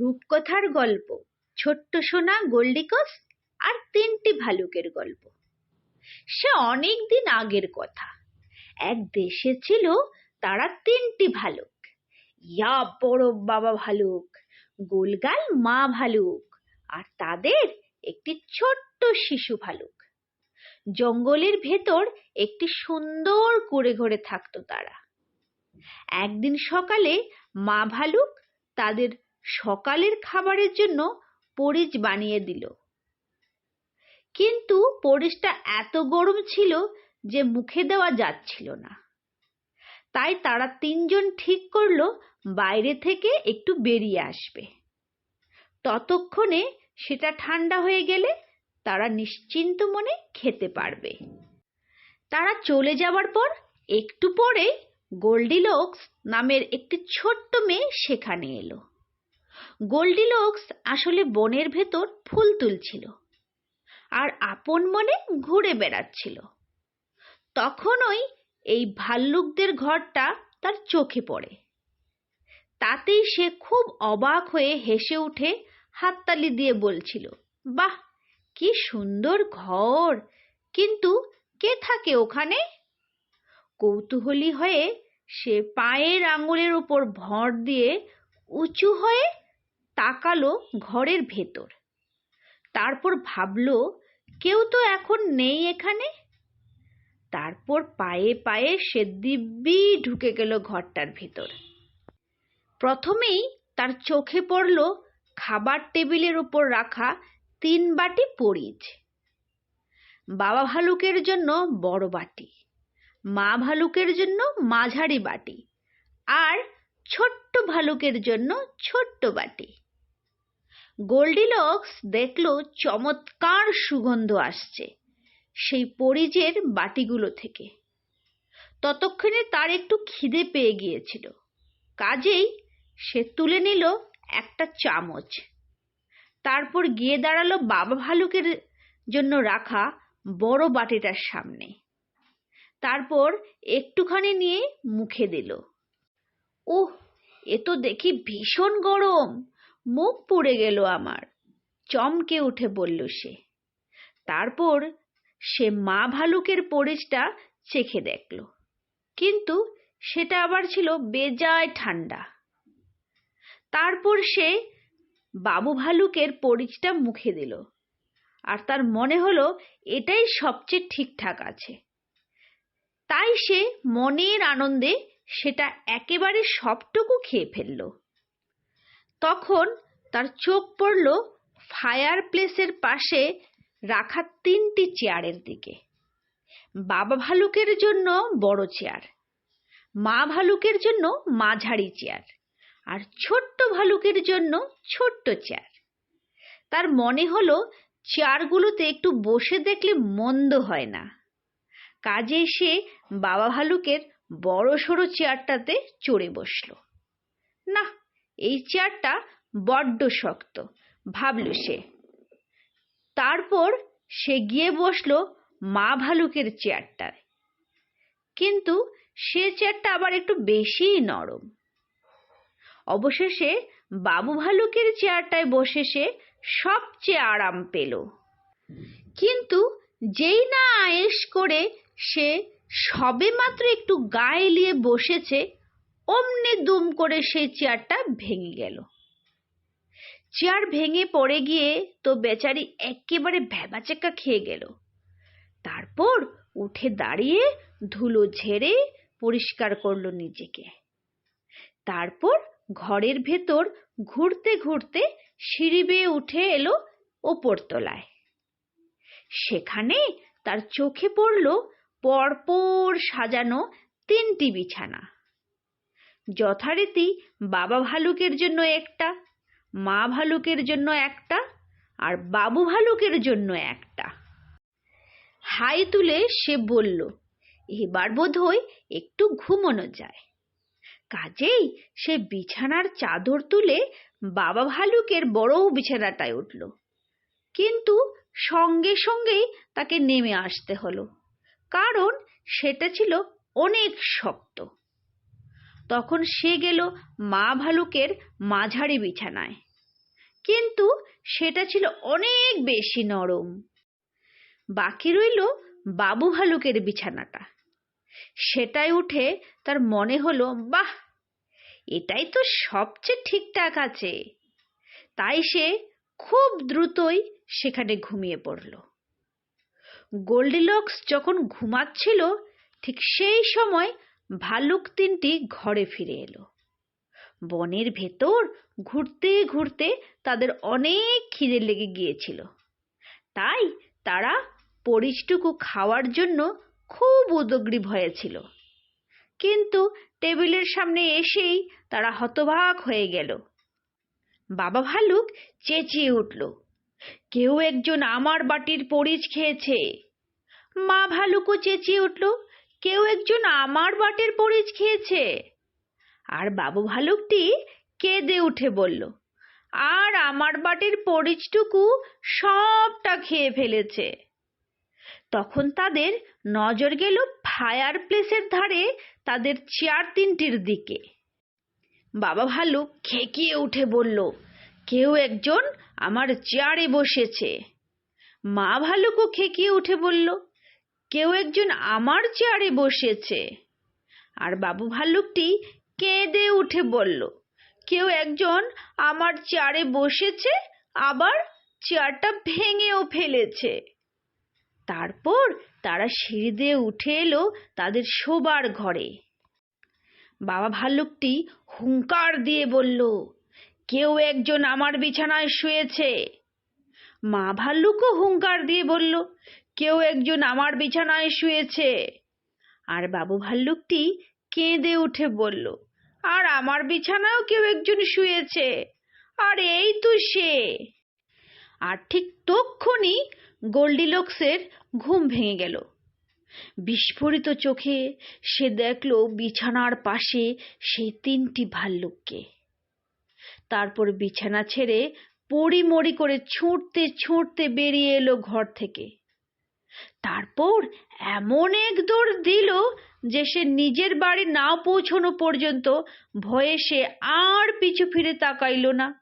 রূপকথার গল্প, ছোট্ট সোনা, গোল্ডিকস আর তিনটি ভালুকের গল্প। সে অনেক দিন আগের কথা। এক দেশে ছিল তারা তিনটি ভালুক। ইয়া বড় বাবা ভালুক, গোলগাল মা ভালুক আর তাদের একটি ছোট্ট শিশু ভালুক। জঙ্গলের ভেতর একটি সুন্দর করে ঘরে থাকতো তারা। একদিন সকালে মা ভালুক তাদের সকালের খাবারের জন্য পরিচ বানিয়ে দিল। কিন্তু পরিচটা এত গরম ছিল যে মুখে দেওয়া যাচ্ছিল না। তাই তারা তিনজন ঠিক করল বাইরে থেকে একটু বেরিয়ে আসবে। ততক্ষণে সেটা ঠান্ডা হয়ে গেলে তারা নিশ্চিন্ত মনে খেতে পারবে। তারা চলে যাওয়ার পর একটু পরে গোল্ডিলোক্স নামের একটি ছোট্ট মেয়ে সেখানে এলো। গোল্ডিলোক্স আসলে বনের ভেতর ফুল তুলছিল আর আপন মনে ঘুরে বেড়াচ্ছিল। তখনই এই ভাল্লুকদের ঘরটা তার চোখে পড়ে। তাতেই সে খুব অবাক হয়ে হেসে উঠে হাততালি দিয়ে বলছিল, বাহ, কি সুন্দর ঘর! কিন্তু কে থাকে ওখানে? কৌতূহলী হয়ে সে পায়ের আঙুলের উপর ভর দিয়ে উঁচু হয়ে তাকালো ঘরের ভেতর। তারপর ভাবলো, কেউ তো এখন নেই এখানে? তারপর পায়ে পায়ে সে দিব্যি ঢুকে গেল ঘরটার ভেতর। প্রথমেই তার চোখে পড়ল খাবার টেবিলের উপর রাখা তিন বাটি পরিচ। বাবা ভালুকের জন্য বড় বাটি, মা ভালুকের জন্য মাঝারি বাটি, আর ছোট্ট ভালুকের জন্য ছোট্ট বাটি। গোল্ডিলক্স দেখল চমৎকার সুগন্ধ আসছে সেই পরিজের বাটিগুলো থেকে। ততক্ষণে তার একটু খিদে পেয়ে গিয়েছিল। কাজেই সে তুলে নিল একটা চামচ। তারপর গিয়ে দাঁড়াল বাবা ভালুকের জন্য রাখা বড় বাটিটার সামনে। তারপর একটুখানি নিয়ে মুখে দিল। ওহ, এ তো দেখি ভীষণ গরম! মুখ পুড়ে গেল আমার। চমকে উঠে বলল সে। তারপর সে মা ভালুকের পরিচটা চেখে দেখল। কিন্তু সেটা আবার ছিল বেজায় ঠান্ডা। তারপর সে বাবু ভালুকের পরিচটা মুখে দিল। আর তার মনে হলো এটাই সবচেয়ে ঠিকঠাক আছে। তাই সে মনের আনন্দে সেটা একেবারে সবটুকু খেয়ে ফেলল। তখন তার চোখ পড়ল ফায়ার প্লেসের পাশে রাখা তিনটি চেয়ারের দিকে। বাবা ভালুকের জন্য বড় চেয়ার, মা ভালুকের জন্য মাঝারি চেয়ার, আর ছোট্ট ভালুকের জন্য ছোট্ট চেয়ার। তার মনে হলো চেয়ারগুলোতে একটু বসে দেখলে মন্দ হয় না। কাজে সে বাবা ভালুকের বড় সড়ো চেয়ারটাতে চড়ে বসল। না এই চেয়ারটা বড্ড শক্ত, ভাবল সে। তারপর সে গিয়ে বসল মা ভালুকের চেয়ারটায় কিন্তু সে চেয়ারটা আবার একটু বেশিই নরম। অবশেষে বাবু ভালুকের চেয়ারটায় বসে সে সবচেয়ে আরাম পেল। কিন্তু যেই না আয়েস করে সে সবে মাত্র একটু গায়ে এলিয়ে বসেছে অমনি দুম করে সেই চেয়ারটা ভেঙে গেল। চেয়ার ভেঙে পড়ে গিয়ে তো বেচারি একেবারে ভ্যাবাচেকা খেয়ে গেল। তারপর উঠে দাঁড়িয়ে ধুলো ঝেড়ে পরিষ্কার করল নিজেকে। তারপর ঘরের ভেতর ঘুরতে ঘুরতে সিঁড়ি বেয়ে উঠে এলো ওপরতলায় সেখানে তার চোখে পড়ল পরপর সাজানো তিনটি বিছানা। যথারীতি বাবা ভালুকের জন্য একটা, মা ভালুকের জন্য একটা, আর বাবু ভালুকের জন্য একটা। হাই তুলে সে বলল, এবার বোধ হয় একটু ঘুমোনো যায়। কাজেই সে বিছানার চাদর তুলে বাবা ভালুকের বড় বিছানাটায় উঠল। কিন্তু সঙ্গে সঙ্গেই তাকে নেমে আসতে হলো, কারণ সেটা ছিল অনেক শক্ত। তখন সে গেল মা ভালুকের মাঝারি বিছানায়। কিন্তু সেটা ছিল অনেক বেশি নরম। বাকি রইল বাবু ভালুকের বিছানাটা। সেটাই উঠে তার মনে হলো, বাহ, এটাই তো সবচেয়ে ঠিকঠাক আছে। তাই সে খুব দ্রুতই সেখানে ঘুমিয়ে পড়ল। গোল্ডিলক্স যখন ঘুমাচ্ছিল, ঠিক সেই সময় ভালুক তিনটি ঘরে ফিরে এলো। বনের ভেতর ঘুরতে ঘুরতে তাদের অনেক খিদে লেগে গিয়েছিল। তাই তারা পরিচটুকু খাওয়ার জন্য খুব উদগ্রীব হয়েছিল কিন্তু টেবিলের সামনে এসেই তারা হতবাক হয়ে গেল। বাবা ভালুক চেঁচিয়ে উঠল, কেউ একজন আমার বাটির পরিচ খেয়েছে। মা ভালুকও চেঁচিয়ে উঠল কেউ একজন আমার বাটের পরিচ খেয়েছে। আর বাবু ভালুকটি কেঁদে উঠে বলল, আর আমার বাটির পরিচটুকু সবটা খেয়ে ফেলেছে। তখন তাদের নজর গেল ফায়ার প্লেসের ধারে তাদের চেয়ার তিনটির দিকে। বাবা ভালুক খেকিয়ে উঠে বলল, কেউ একজন আমার চেয়ারে বসেছে। মা ভালুকও খেকিয়ে উঠে বলল কেউ একজন আমার চেয়ারে বসেছে। আর বাবু ভাল্লুকটি কেঁদে উঠে বলল, কেউ একজন আমার চেয়ারে বসেছে, আবার চেয়ারটা ভেঙেও ফেলেছে। তারপর তারা সিঁড়ি দিয়ে উঠে এলো তাদের শোবার ঘরে। বাবা ভাল্লুকটি হুঙ্কার দিয়ে বলল, কেউ একজন আমার বিছানায় শুয়েছে। মা ভাল্লুকও হুঙ্কার দিয়ে বলল কেউ একজন আমার বিছানায় শুয়েছে। আর বাবু ভাল্লুকটি কেঁদে উঠে বলল, আর আমার বিছানায়ও কেউ একজন শুয়েছে। আর এই তো সে। আর ঠিক তক্ষণি গোল্ডিলক্সের ঘুম ভেঙে গেল। বিস্ফোরিত চোখে সে দেখল বিছানার পাশে সেই তিনটি ভাল্লুককে। তারপর বিছানা ছেড়ে পড়িমড়ি করে ছুটতে ছুটতে বেরিয়ে এলো ঘর থেকে। তারপর এমন এক দৌড় দিল যে সে নিজের বাড়ি না পৌঁছনো পর্যন্ত ভয়ে সে আর পিছু ফিরে তাকাইল না।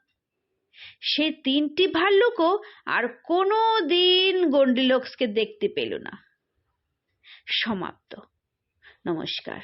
সে তিনটি ভাল্লুকও আর কোনো দিন গন্ডিলক্সকে দেখতে পেল না। সমাপ্ত। নমস্কার।